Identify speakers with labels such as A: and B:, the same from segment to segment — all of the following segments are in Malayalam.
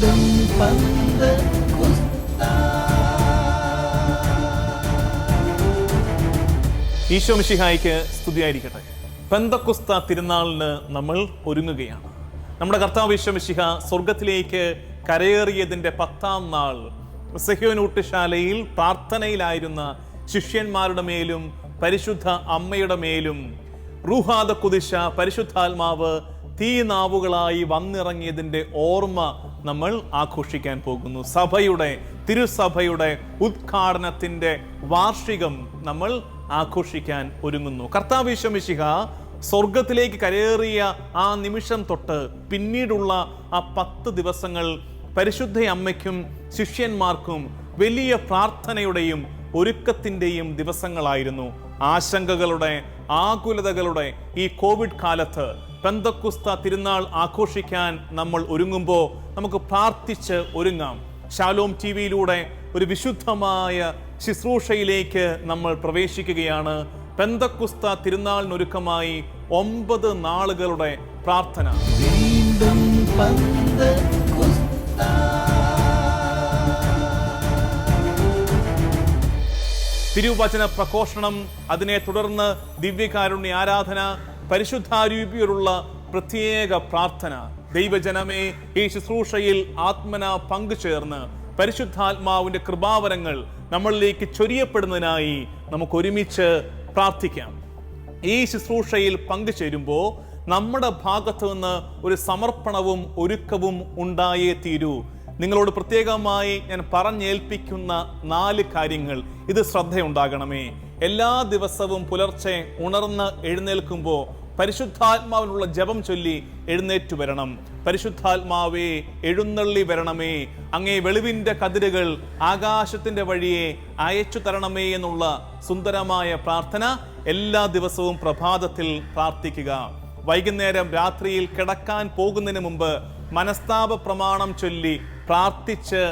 A: പന്ത്
B: ഈശോ മിഷിഹായിക്ക് സ്തുതിയായിരിക്കട്ടെ. പെന്തക്കുസ്ത തിരുനാളിന് നമ്മൾ ഒരുങ്ങുകയാണ്. നമ്മുടെ കർത്താവ് ഈശോ മിഷിഹ സ്വർഗത്തിലേക്ക് കരയേറിയതിന്റെ പത്താം നാൾ സെഹ്യോനൂട്ടുശാലയിൽ പ്രാർത്ഥനയിലായിരുന്ന ശിഷ്യന്മാരുടെ മേലും പരിശുദ്ധ അമ്മയുടെ മേലും റൂഹാദ കുതിശ പരിശുദ്ധാത്മാവ് തീനാവുകളായി വന്നിറങ്ങിയതിന്റെ ഓർമ്മ നമ്മൾ ആഘോഷിക്കാൻ പോകുന്നു. സഭയുടെ തിരുസഭയുടെ ഉദ്ഘാടനത്തിന്റെ വാർഷികം നമ്മൾ ആഘോഷിക്കാൻ ഒരുങ്ങുന്നു. കർത്താവിശ്വമിശിഹ സ്വർഗത്തിലേക്ക് കരേറിയ ആ നിമിഷം തൊട്ട് പിന്നീടുള്ള ആ പത്ത് ദിവസങ്ങൾ പരിശുദ്ധ അമ്മയ്ക്കും ശിഷ്യന്മാർക്കും വലിയ പ്രാർത്ഥനയുടെയും ഒരുക്കത്തിന്റെയും ദിവസങ്ങളായിരുന്നു. ആശങ്കകളുടെ ആകുലതകളുടെ ഈ കോവിഡ് കാലത്ത് പെന്തക്കുസ്ത തിരുനാൾ ആഘോഷിക്കാൻ നമ്മൾ ഒരുങ്ങുമ്പോൾ നമുക്ക് പ്രാർത്ഥിച്ച് ഒരുങ്ങാം. ഷാലോം ടി വിയിലൂടെ ഒരു വിശുദ്ധമായ ശുശ്രൂഷയിലേക്ക് നമ്മൾ പ്രവേശിക്കുകയാണ്. പെന്തക്കുസ്ത തിരുനാളിനൊരുക്കമായി ഒമ്പത് നാളുകളുടെ പ്രാർത്ഥന. തിരുവചന പ്രഘോഷണം അതിനെ തുടർന്ന് ദിവ്യകാരുണ്യ ആരാധന പരിശുദ്ധാരൂപിയോടുള്ള പ്രത്യേക പ്രാർത്ഥന. ദൈവജനമേ ഈ ശുശ്രൂഷയിൽ ആത്മന പങ്കുചേർന്ന് പരിശുദ്ധാത്മാവിന്റെ കൃപാവരങ്ങൾ നമ്മളിലേക്ക് ചൊരിയപ്പെടുന്നതിനായി നമുക്ക് ഒരുമിച്ച് പ്രാർത്ഥിക്കാം. ഈ ശുശ്രൂഷയിൽ പങ്കുചേരുമ്പോൾ നമ്മുടെ ഭാഗത്തു നിന്ന് ഒരു സമർപ്പണവും ഒരുക്കവും ഉണ്ടായേ തീരൂ. നിങ്ങളോട് പ്രത്യേകമായി ഞാൻ പറഞ്ഞേൽപ്പിക്കുന്ന നാല് കാര്യങ്ങൾ. ഇത് ശ്രദ്ധയുണ്ടാകണമേ. എല്ലാ ദിവസവും പുലർച്ചെ ഉണർന്ന് എഴുന്നേൽക്കുമ്പോൾ പരിശുദ്ധാത്മാവിനുള്ള ജപം ചൊല്ലി എഴുന്നേറ്റു വരണം. പരിശുദ്ധാത്മാവേ എഴുന്നള്ളി വരണമേ. അങ്ങേ വെളിവിന്റെ കതിരുകൾ ആകാശത്തിന്റെ വഴിയെ അയച്ചു തരണമേ എന്നുള്ള സുന്ദരമായ പ്രാർത്ഥന എല്ലാ ദിവസവും പ്രഭാതത്തിൽ പ്രാർത്ഥിക്കുക. വൈകുന്നേരം രാത്രിയിൽ കിടക്കാൻ പോകുന്നതിന് മുമ്പ് മനസ്താപ പ്രമാണം ചൊല്ലി പ്രാർത്ഥിച്ച്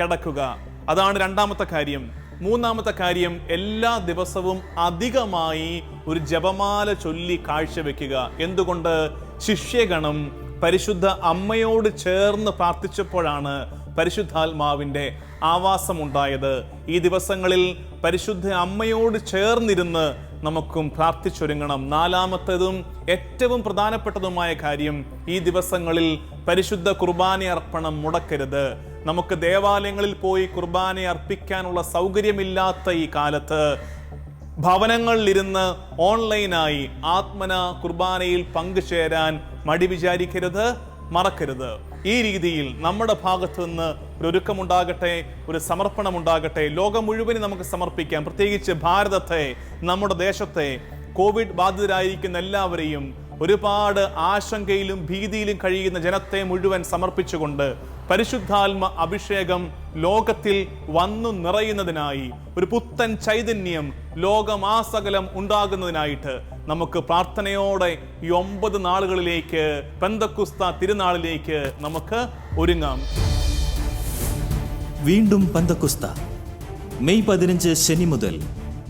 B: കിടക്കുക. അതാണ് രണ്ടാമത്തെ കാര്യം. മൂന്നാമത്തെ കാര്യം എല്ലാ ദിവസവും അധികമായി ഒരു ജപമാല ചൊല്ലി കാഴ്ചവെക്കുക. എന്തുകൊണ്ട്? ശിഷ്യഗണം പരിശുദ്ധ അമ്മയോട് ചേർന്ന് പ്രാർത്ഥിച്ചപ്പോഴാണ് പരിശുദ്ധാത്മാവിന്റെ ആവാസമുണ്ടായത്. ഈ ദിവസങ്ങളിൽ പരിശുദ്ധ അമ്മയോട് ചേർന്നിരുന്ന് നമുക്കും പ്രാർത്ഥിച്ചൊരുങ്ങണം നാലാമത്തതും ഏറ്റവും പ്രധാനപ്പെട്ടതുമായ കാര്യം ഈ ദിവസങ്ങളിൽ പരിശുദ്ധ കുർബാന അർപ്പണം മുടക്കരുത്. നമുക്ക് ദേവാലയങ്ങളിൽ പോയി കുർബാന അർപ്പിക്കാനുള്ള സൗകര്യമില്ലാത്ത ഈ കാലത്ത് ഭവനങ്ങളിലിരുന്ന് ഓൺലൈനായി ആത്മന കുർബാനയിൽ പങ്കുചേരാൻ മടി വിചാരിക്കരുത് മറക്കരുത്. ഈ രീതിയിൽ നമ്മുടെ ഭാഗത്തു നിന്ന് ഒരു ഒരുക്കമുണ്ടാകട്ടെ ഒരു സമർപ്പണമുണ്ടാകട്ടെ. ലോകം മുഴുവനും നമുക്ക് സമർപ്പിക്കാം. പ്രത്യേകിച്ച് ഭാരതത്തെ നമ്മുടെ ദേശത്തെ. കോവിഡ് ബാധിതരായിരിക്കുന്ന എല്ലാവരെയും ഒരുപാട് ആശങ്കയിലും ഭീതിയിലും കഴിയുന്ന ജനത്തെ മുഴുവൻ സമർപ്പിച്ചുകൊണ്ട് പരിശുദ്ധാത്മ അഭിഷേകം ലോകത്തിൽ വന്നു നിറയുന്നതിനായി ഒരു പുത്തൻ ചൈതന്യം ലോകമാസകലം ഉണ്ടാകുന്നതിനായിട്ട് നമുക്ക് പ്രാർത്ഥനയോടെ ഈ ഒമ്പത് നാളുകളിലേക്ക് പെന്തക്കുസ്ത തിരുനാളിലേക്ക് നമുക്ക് ഒരുങ്ങാം.
C: വീണ്ടും പന്തക്കുസ്ത. മെയ് പതിനഞ്ച് ശനി മുതൽ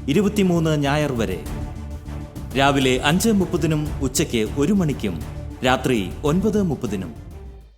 C: ഇരുപത്തിമൂന്ന് ഞായർ വരെ. രാവിലെ അഞ്ച് മുപ്പതിനും ഉച്ചയ്ക്ക് ഒരു മണിക്കും രാത്രി ഒൻപത് മുപ്പതിനും.